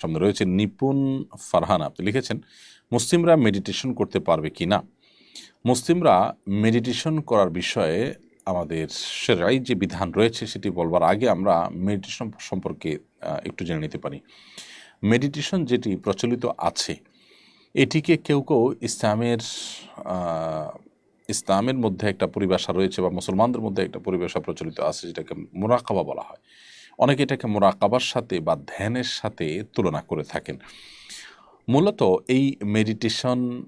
সামনে রয়েছে নিপুণ ফারহান। আপনি লিখেছেন, মুসলিমরা মেডিটেশন করতে পারবে কি না? মুসলিমরা মেডিটেশন করার বিষয়ে আমাদের সেরাই যে বিধান রয়েছে সেটি বলবার আগে আমরা মেডিটেশন সম্পর্কে একটু জেনে নিতে পারি। মেডিটেশন যেটি প্রচলিত আছে, এটিকে কেউ কেউ ইসলামের ইসলামের মধ্যে একটা পরিভাষা রয়েছে বা মুসলমানদের মধ্যে একটা পরিভাষা প্রচলিত আছে যেটাকে মোরাকাবা বলা হয়। অনেকে এটাকে মোরাকাবার সাথে বা ধ্যানের সাথে তুলনা করে থাকেন। মূলত এই মেডিটেশন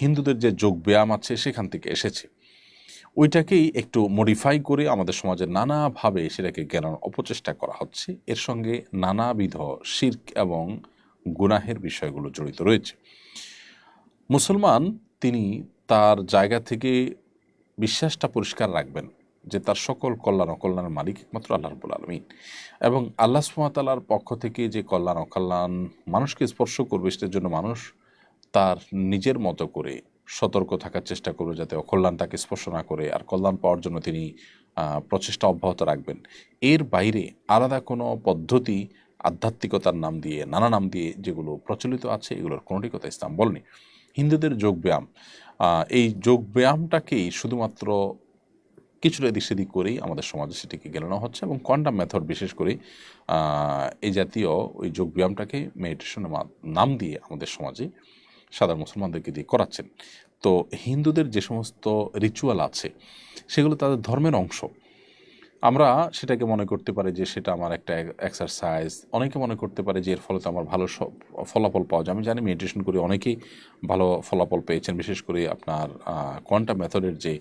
হিন্দুদের যে যোগ ব্যায়াম আছে সেখান থেকে এসেছে। ওইটাকেই একটু মডিফাই করে আমাদের সমাজে নানাভাবে সেটাকে জ্ঞানের অপচেষ্টা করা হচ্ছে। এর সঙ্গে নানাবিধ শির্ক এবং গুনাহের বিষয়গুলো জড়িত রয়েছে। মুসলমান, তিনি তার জায়গা থেকে বিশ্বাসটা পরিষ্কার রাখবেন। যে তার সকল কল্যাণ অকল্যাণের মালিক একমাত্র আল্লাহ রবুল আলমিন। এবং আল্লাহ সুমাতালার পক্ষ থেকে যে কল্যাণ অকল্যাণ মানুষকে স্পর্শ করবে, সেটার জন্য মানুষ তার নিজের মতো করে সতর্ক থাকার চেষ্টা করবে, যাতে অকল্যাণ তাকে স্পর্শ না করে, আর কল্যাণ পাওয়ার জন্য তিনি প্রচেষ্টা অব্যাহত রাখবেন। এর বাইরে আলাদা কোনো পদ্ধতি আধ্যাত্মিকতার নাম দিয়ে, নানা নাম দিয়ে যেগুলো প্রচলিত আছে, এগুলোর কোনোটি কথা ইসলাম বলেনি। হিন্দুদের যোগব্যায়াম এই যোগব্যায়ামটাকেই শুধুমাত্র কিছুটা এদিক সেদিক করেই আমাদের সমাজে সেটিকে গেলানো হচ্ছে এবং কোয়ান্টাম মেথড বিশেষ করে এই জাতীয় ওই যোগব্যায়ামটাকে মেডিটেশনের নাম দিয়ে আমাদের সমাজে সাধারণ মুসলমানদেরকে দিয়ে করাচ্ছেন। তো হিন্দুদের যে সমস্ত রিচুয়াল আছে, সেগুলো তাদের ধর্মের অংশ। আমরা সেটাকে মনে করতে পারি যে সেটা আমার একটা এক্সারসাইজ অনেকে মনে করতে পারে যে এর ফলে তো আমার ভালো ফলাফল পাওয়া যায়। আমি জানি মেডিটেশন করে অনেকেই ভালো ফলাফল পেয়েছেন। বিশেষ করে আপনার কোয়ান্টাম মেথডের যে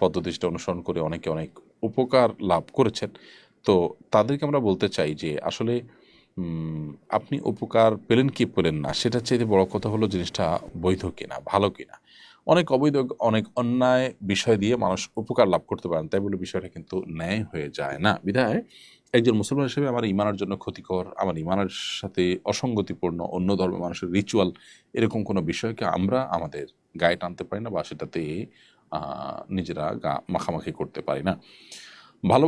পদ্ধতি সেটা অনুসরণ করে অনেকে অনেক উপকার লাভ করেছেন। তো তাদেরকে আমরা বলতে চাই যে আসলে আপনি উপকার পেলেন কি পেলেন না? সেটার চাইতে বড় কথা হলো জিনিসটা বৈধ কিনা, ভালো কিনা। অনেক অবৈধ, অনেক অন্যায় বিষয় দিয়ে মানুষ উপকার লাভ করতে পারেন তাই বলে বিষয়টা কিন্তু ন্যায় হয়ে যায় না। বিধায় একজন মুসলমান হিসেবে আমার ইমানের জন্য ক্ষতিকর, আমার ইমানের সাথে অসঙ্গতিপূর্ণ, অন্য ধর্মের মানুষের রিচুয়াল এরকম কোনো বিষয়কে আমরা আমাদের গায়ে টানতে পারি না বা সেটাতে নিজেরা গা মাখামাখি করতে পারি না। ভালো